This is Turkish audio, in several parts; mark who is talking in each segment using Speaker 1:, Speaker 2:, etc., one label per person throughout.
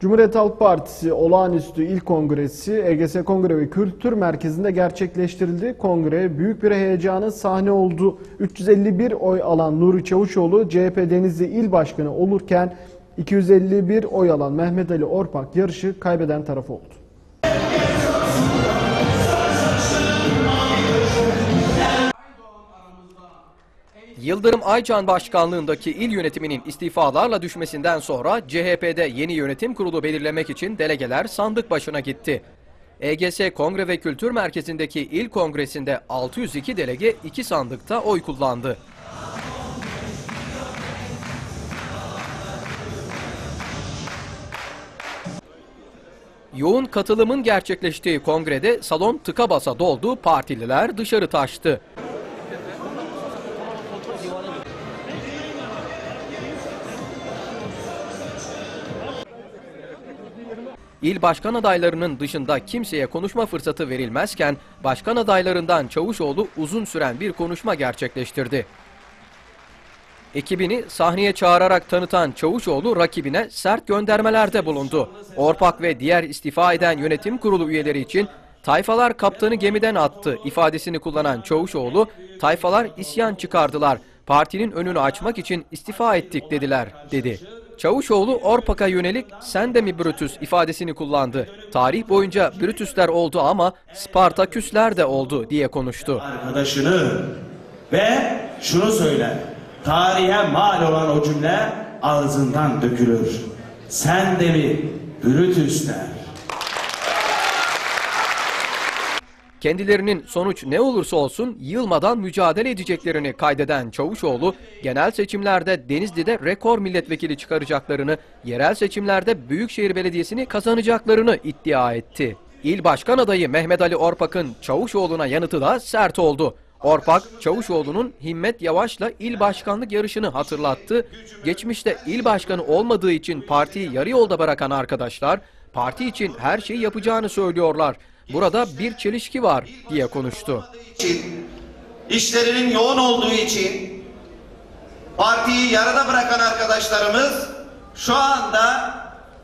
Speaker 1: Cumhuriyet Halk Partisi olağanüstü il kongresi EGS Kongre ve Kültür Merkezi'nde gerçekleştirildi. Kongre büyük bir heyecanın sahne oldu. 351 oy alan Nuri Çavuşoğlu CHP Denizli İl Başkanı olurken 251 oy alan Mehmet Ali Orpak yarışı kaybeden taraf oldu.
Speaker 2: Yıldırım Aycan başkanlığındaki il yönetiminin istifalarla düşmesinden sonra CHP'de yeni yönetim kurulu belirlemek için delegeler sandık başına gitti. EGS Kongre ve Kültür Merkezi'ndeki il kongresinde 602 delege iki sandıkta oy kullandı. Yoğun katılımın gerçekleştiği kongrede salon tıka basa doldu, partililer dışarı taştı. İl başkan adaylarının dışında kimseye konuşma fırsatı verilmezken başkan adaylarından Çavuşoğlu uzun süren bir konuşma gerçekleştirdi. Ekibini sahneye çağırarak tanıtan Çavuşoğlu rakibine sert göndermelerde bulundu. Orpak ve diğer istifa eden yönetim kurulu üyeleri için tayfalar kaptanı gemiden attı ifadesini kullanan Çavuşoğlu, tayfalar isyan çıkardılar, partinin önünü açmak için istifa ettik dediler, dedi. Çavuşoğlu Orpak'a yönelik sen de mi Brutus ifadesini kullandı. Tarih boyunca Brutusler oldu ama Spartaküsler de oldu diye konuştu.
Speaker 3: arkadaşını ve şunu söyler. Tarihe mal olan o cümle ağzından dökülür. Sen de mi Brutus
Speaker 2: Kendilerinin sonuç ne olursa olsun yılmadan mücadele edeceklerini kaydeden Çavuşoğlu, genel seçimlerde Denizli'de rekor milletvekili çıkaracaklarını, yerel seçimlerde Büyükşehir Belediyesi'ni kazanacaklarını iddia etti. İl Başkan adayı Mehmet Ali Orpak'ın Çavuşoğlu'na yanıtı da sert oldu. Orpak, Çavuşoğlu'nun Himmet Yavaş'la il başkanlık yarışını hatırlattı. Geçmişte il başkanı olmadığı için partiyi yarı yolda bırakan arkadaşlar, parti için her şeyi yapacağını söylüyorlar. Burada bir çelişki var diye konuştu.
Speaker 4: işlerinin yoğun olduğu için partiyi yarıda bırakan arkadaşlarımız şu anda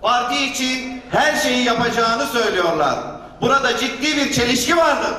Speaker 4: parti için her şeyi yapacağını söylüyorlar. Burada ciddi bir çelişki vardır.